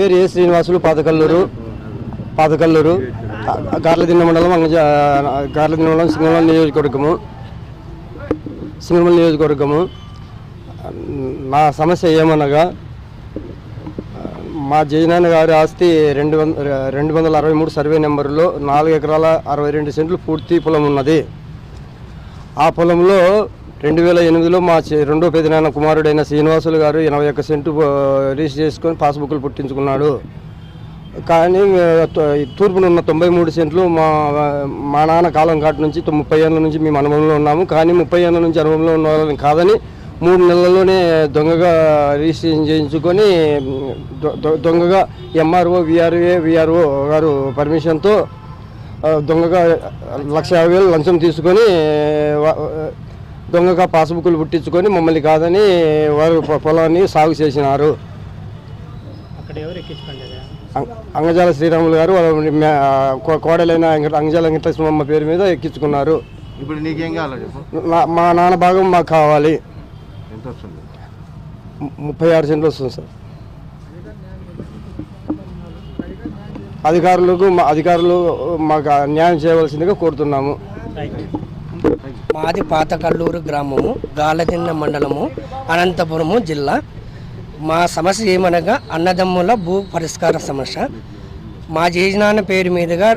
పేరు ఏ శ్రీనివాసులు పాతకల్లూరు పాతకల్లూరు గార్లదిన్న మండలం గార్లదిన్న మండలం సింగళం నియోజకవర్గము సింగళం నియోజకవర్గము. నా సమస్య ఏమనగా మా జయనాన్న గారి ఆస్తి రెండు వంద రెండు వందల అరవై మూడు సర్వే నెంబర్లో నాలుగు ఎకరాల అరవై రెండు సెంట్లు పూర్తి పొలం ఉన్నది. ఆ పొలంలో రెండు వేల ఎనిమిదిలో మా రెండో పెదనాన్న కుమారుడైన శ్రీనివాసులు గారు ఎనభై ఒక్క సెంటు రిజిస్టర్ చేసుకొని పాస్బుక్లు పుట్టించుకున్నాడు. కానీ తూర్పున ఉన్న తొంభై మూడు సెంట్లు మా మా నాన్న కాలం కాటి నుంచి ముప్పై ఏళ్ళ నుంచి మేము అనుభవంలో ఉన్నాము. కానీ ముప్పై ఏళ్ళ నుంచి అనుభవంలో ఉన్న వాళ్ళని కాదని మూడు నెలల్లోనే దొంగగా రిజిస్ట్రేషన్ చేయించుకొని దొంగగా ఎంఆర్ఓ విఆర్ఏ విఆర్ఓ గారు పర్మిషన్తో దొంగగా లక్ష యాభై వేలు లంచం తీసుకొని దొంగగా పాస్బుక్లు పుట్టించుకొని మమ్మల్ని కాదని వారు పొ- పొలాన్ని సాగు చేసినారు. అంగజాల శ్రీరాములు గారు వాళ్ళ కోడలైన అంగజాల వెంకటేశ్వరమ్మ పేరు మీద ఎక్కించుకున్నారు. ఇప్పుడు నీకేం కావాలో మా నాన్న భాగం మాకు కావాలి. ఎంత వస్తుంది ము- ముప్పై ఆరు సెంట్లు వస్తుంది సార్. అధికారులకు మా అధికారులు మాకు న్యాయం చేయవలసిందిగా కోరుతున్నాము. మాది పాతకల్లూరు గ్రామము గాలదిన్న మండలము అనంతపురము జిల్లా. మా సమస్య ఏమనగా అన్నదమ్ముల భూ పరిష్కార సమస్య. మా జీజనాన్న పేరు మీదుగా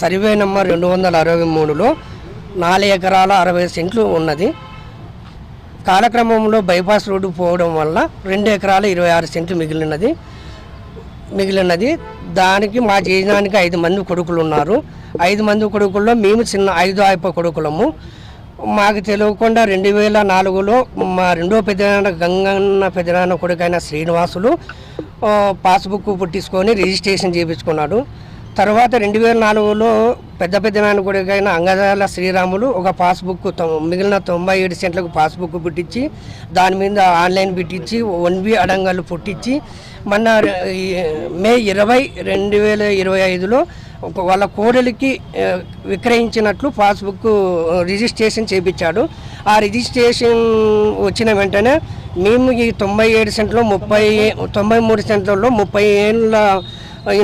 సర్వే నెంబర్ రెండు వందల అరవై మూడులో నాలుగు ఎకరాల అరవై సెంట్లు ఉన్నది. కాలక్రమంలో బైపాస్ రోడ్డు పోవడం వల్ల రెండు ఎకరాల ఇరవై ఆరు సెంట్లు మిగిలినది. మిగిలినది. దానికి మా జీజనానికి ఐదు మంది కొడుకులు ఉన్నారు. ఐదు మంది కొడుకుల్లో మేము చిన్న ఐదు ఆయప కొడుకులము. మాకు తెలియకుండా రెండు వేల నాలుగులో మా రెండో పెద్దనాన్న గంగన్న పెద్దనాన్న కొడుకైన శ్రీనివాసులు పాస్బుక్ పుట్టించుకొని రిజిస్ట్రేషన్ చేయించుకున్నాడు తర్వాత రెండు వేల నాలుగులో పెద్ద పెద్దనాన్న కొడుకైన అంగదాల శ్రీరాములు ఒక పాస్బుక్ మిగిలిన తొంభై ఏడు సెంట్లకు పాస్బుక్ పుట్టించి దాని మీద ఆన్లైన్ పెట్టించి వన్ బి అడంగాలు పుట్టించి మొన్న మే ఇరవై రెండు వేల ఇరవై ఐదులో వాళ్ళ కోడలికి విక్రయించినట్లు పాస్బుక్ రిజిస్ట్రేషన్ చేయించాడు ఆ రిజిస్ట్రేషన్ వచ్చిన వెంటనే మేము ఈ తొంభై ఏడు సెంట్లో ముప్పై తొంభై మూడు సెంట్లలో ముప్పై ఏళ్ళ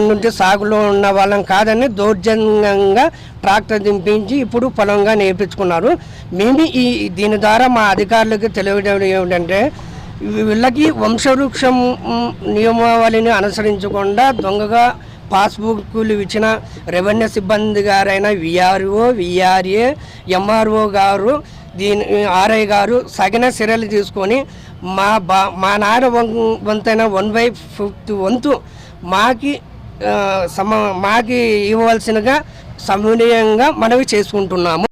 నుండి సాగులో ఉన్న వాళ్ళం కాదని దౌర్జన్యంగా ట్రాక్టర్ దింపించి ఇప్పుడు పొలంగా నేర్పించుకున్నారు. మేము ఈ దీని ద్వారా మా అధికారులకు తెలియడం ఏమిటంటే వీళ్ళకి వంశవృక్షం నియమావళిని అనుసరించకుండా దొంగగా పాస్బుక్లు ఇచ్చిన రెవెన్యూ సిబ్బంది గారైన విఆర్ఓ విఆర్ఏ ఎంఆర్ఓ గారు దీని ఆర్ఐ గారు సగిన చర్యలు తీసుకొని మా బా మా నాన్న వం- వంతైన వన్ బై ఫిఫ్త్ వంతు మాకి సమ మాకి ఇవ్వవలసినగా సమన్వయంగా మనవి చేసుకుంటున్నాము.